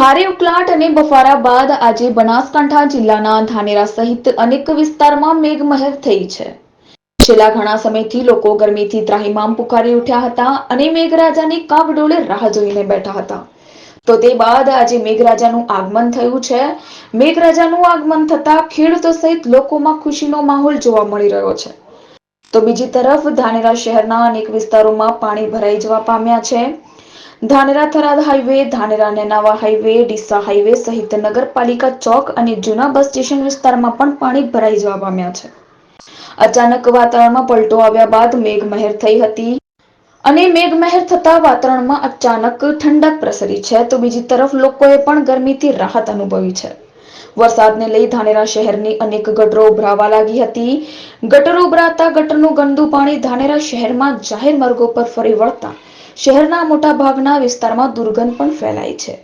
ભારે ઉકલાટ અને બફારા બાદ આજે બનાસકાંઠા જિલ્લાના ધાનેરા સહિત અનેક વિસ્તારમાં મેઘમહેર થઈ છે. છેલ્લા ઘણા સમયથી લોકો ગરમીથી ત્રાહિમામ પુકારી ઉઠ્યા હતા અને મેઘરાજાની કાવડોળે રાહ જોઈને બેઠા હતા. તો તે બાદ આજે મેઘરાજાનું આગમન થયું છે. મેઘરાજાનું આગમન થતા ખેડૂતો સહિત લોકોમાં ખુશીનો માહોલ જોવા મળી રહ્યો છે. તો બીજી તરફ ધાનેરા શહેરના અનેક વિસ્તારોમાં પાણી ભરાઈ જવા પામ્યા છે. Dhanera Tharad highway, Dhanera Nenava highway, Deesa highway સહિત નગરપાલિકા ચોક અને જૂના બસ સ્ટેશન વિસ્તારમાં પણ પાણી ભરાઈ જવા પામ્યા છે. અચાનક વાતાવરણમાં પલટો આવ્યા બાદ મેઘમહેર થઈ હતી અને મેઘમહેર થતા વાતાવરણમાં અચાનક ઠંડક પ્રસરી છે તો બીજી તરફ લોકોએ પણ ગરમીથી રાહત અનુભવી છે. વરસાદને લઈ ધાનેરા શહેરની અનેક ગટરો ઉભરાવા લાગી હતી. ગટરો ઉભરાતા ગટરનું ગંદુ પાણી ધાનેરા શહેરમાં જાહેર માર્ગો પર ફરી વળતા શહેરના મોટા ભાગના વિસ્તારમાં દુર્ગંધ પણ ફેલાઈ છે.